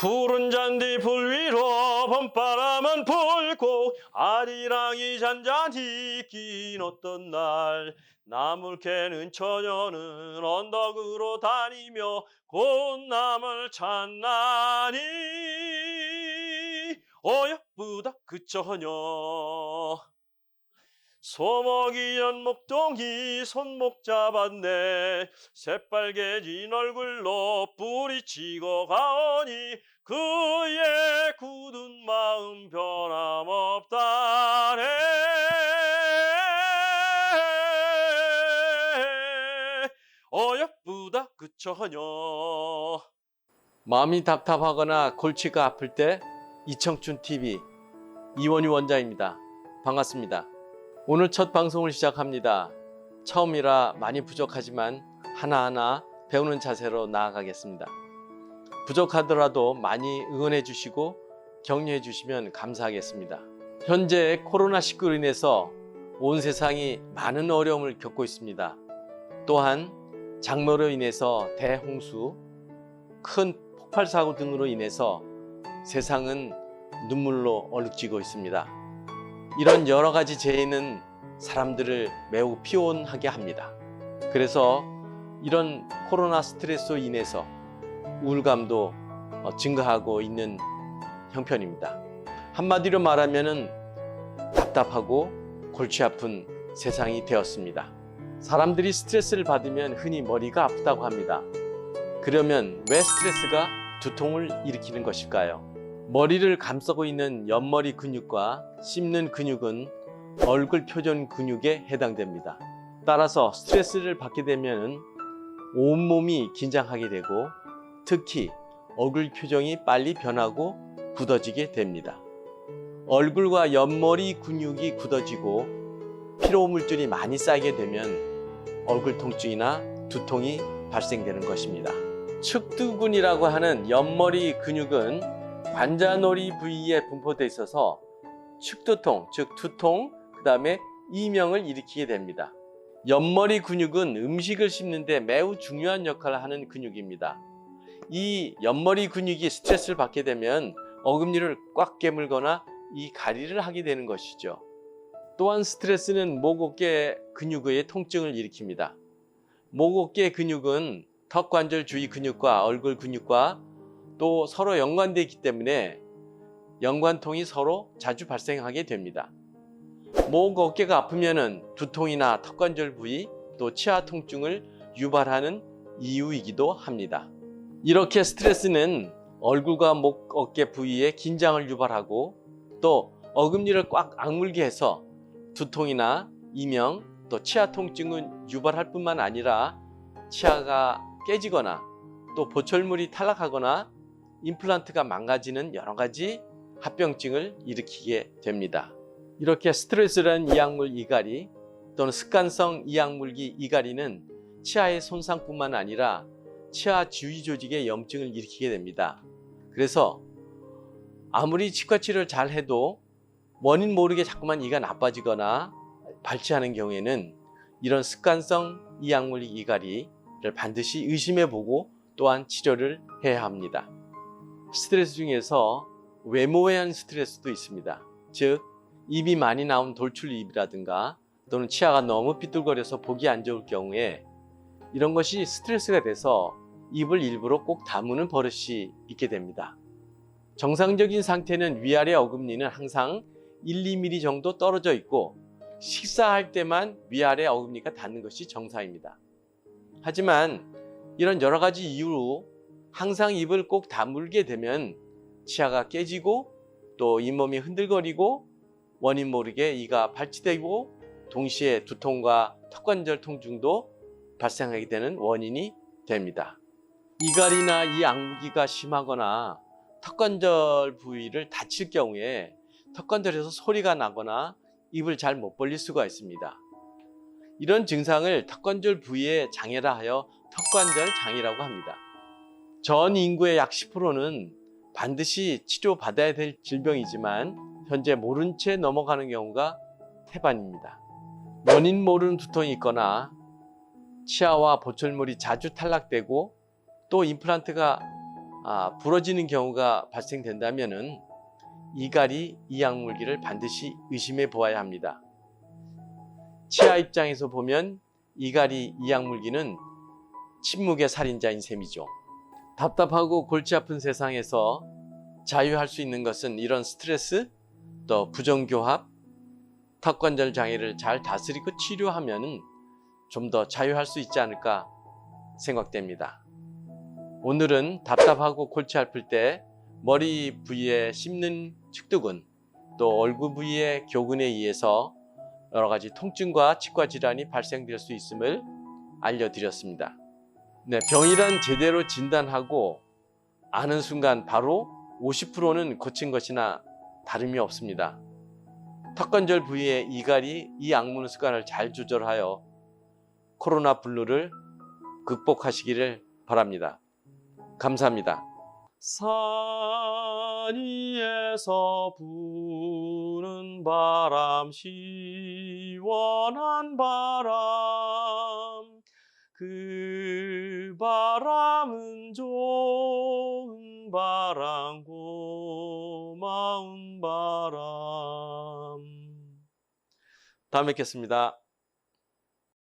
푸른 잔디 불 위로 봄바람은 불고 아리랑이 잔잔히 낀 어떤 날. 나물 캐는 처녀는 언덕으로 다니며 꽃나물 찾나니. 어여쁘다 그 처녀 소목이 연목동이 손목 잡았네 새빨개진 얼굴로 뿌리치고 가오니 그의 굳은 마음 변함없다네 어여쁘다 그 처녀 마음이 답답하거나 골치가 아플 때 이청춘 TV 이원희 원장입니다. 반갑습니다. 오늘 첫 방송을 시작합니다. 처음이라 많이 부족하지만 하나하나 배우는 자세로 나아가겠습니다. 부족하더라도 많이 응원해 주시고 격려해 주시면 감사하겠습니다. 현재 코로나19로 인해서 온 세상이 많은 어려움을 겪고 있습니다. 또한 장마로 인해서 대홍수, 큰 폭발 사고 등으로 인해서 세상은 눈물로 얼룩지고 있습니다. 이런 여러 가지 재해는 사람들을 매우 피곤하게 합니다. 그래서 이런 코로나 스트레스로 인해서 우울감도 어, 증가하고 있는 형편입니다. 한마디로 말하면은 답답하고 골치 아픈 세상이 되었습니다. 사람들이 스트레스를 받으면 흔히 머리가 아프다고 합니다. 그러면 왜 스트레스가 두통을 일으키는 것일까요? 머리를 감싸고 있는 옆머리 근육과 씹는 근육은 얼굴 표정 근육에 해당됩니다. 따라서 스트레스를 받게 되면 온몸이 긴장하게 되고 특히 얼굴 표정이 빨리 변하고 굳어지게 됩니다. 얼굴과 옆머리 근육이 굳어지고 피로 물질이 많이 쌓이게 되면 얼굴 통증이나 두통이 발생되는 것입니다. 측두근이라고 하는 옆머리 근육은 관자놀이 부위에 분포되어 있어서 측두통, 즉 두통, 그 다음에 이명을 일으키게 됩니다. 옆머리 근육은 음식을 씹는데 매우 중요한 역할을 하는 근육입니다. 이 옆머리 근육이 스트레스를 받게 되면 어금니를 꽉 깨물거나 이 가리를 하게 되는 것이죠. 또한 스트레스는 목 어깨 근육의 통증을 일으킵니다. 목 어깨 근육은 턱 관절 주위 근육과 얼굴 근육과 또 서로 연관되어 있기 때문에 연관통이 서로 자주 발생하게 됩니다. 목 어깨가 아프면은 두통이나 턱관절 부위 또 치아 통증을 유발하는 이유이기도 합니다. 이렇게 스트레스는 얼굴과 목 어깨 부위에 긴장을 유발하고 또 어금니를 꽉 악물게 해서 두통이나 이명 또 치아 통증은 유발할 뿐만 아니라 치아가 깨지거나 또 보철물이 탈락하거나 임플란트가 망가지는 여러 가지 합병증을 일으키게 됩니다. 이렇게 스트레스라는 이약물 이갈이 또는 습관성 이약물기 이갈이는 치아의 손상뿐만 아니라 치아 주위 조직의 염증을 일으키게 됩니다. 그래서 아무리 치과 치료를 잘 해도 원인 모르게 자꾸만 이가 나빠지거나 발치하는 경우에는 이런 습관성 이약물 이갈이를 반드시 의심해 보고 또한 치료를 해야 합니다. 스트레스 중에서 외모에 대한 스트레스도 있습니다. 즉 입이 많이 나온 돌출 입이라든가 또는 치아가 너무 삐뚤거려서 보기 안 좋을 경우에 이런 것이 스트레스가 돼서 입을 일부러 꼭 다무는 버릇이 있게 됩니다. 정상적인 상태는 위아래 어금니는 항상 1, 2mm 정도 떨어져 있고 식사할 때만 위아래 어금니가 닿는 것이 정상입니다. 하지만 이런 여러 가지 이유로 항상 입을 꼭 다물게 되면 치아가 깨지고 또 잇몸이 흔들거리고 원인 모르게 이가 발치되고 동시에 두통과 턱관절 통증도 발생하게 되는 원인이 됩니다. 이갈이나 이 악무기가 심하거나 턱관절 부위를 다칠 경우에 턱관절에서 소리가 나거나 입을 잘 못 벌릴 수가 있습니다. 이런 증상을 턱관절 부위의 장애라 하여 턱관절 장애라고 합니다. 전 인구의 약 10%는 반드시 치료받아야 될 질병이지만 현재 모른 채 넘어가는 경우가 태반입니다. 원인 모르는 두통이 있거나 치아와 보철물이 자주 탈락되고 또 임플란트가 아, 부러지는 경우가 발생된다면은 이갈이 이약물기를 반드시 의심해 보아야 합니다. 치아 입장에서 보면 이갈이 이약물기는 침묵의 살인자인 셈이죠. 답답하고 골치 아픈 세상에서 자유할 수 있는 것은 이런 스트레스, 또 부정교합, 턱관절 장애를 잘 다스리고 치료하면 좀 더 자유할 수 있지 않을까 생각됩니다. 오늘은 답답하고 골치 아플 때 머리 부위에 씹는 측두근, 또 얼굴 부위의 교근에 의해서 여러 가지 통증과 치과 질환이 발생될 수 있음을 알려드렸습니다. 네, 병이란 제대로 진단하고 아는 순간 바로 50%는 고친 것이나 다름이 없습니다. 턱관절 부위의 이갈이 이 악물 습관을 잘 조절하여 코로나 블루를 극복하시기를 바랍니다. 감사합니다. 산 위에서 부는 바람 시원한 바람 그 다음에 뵙겠습니다.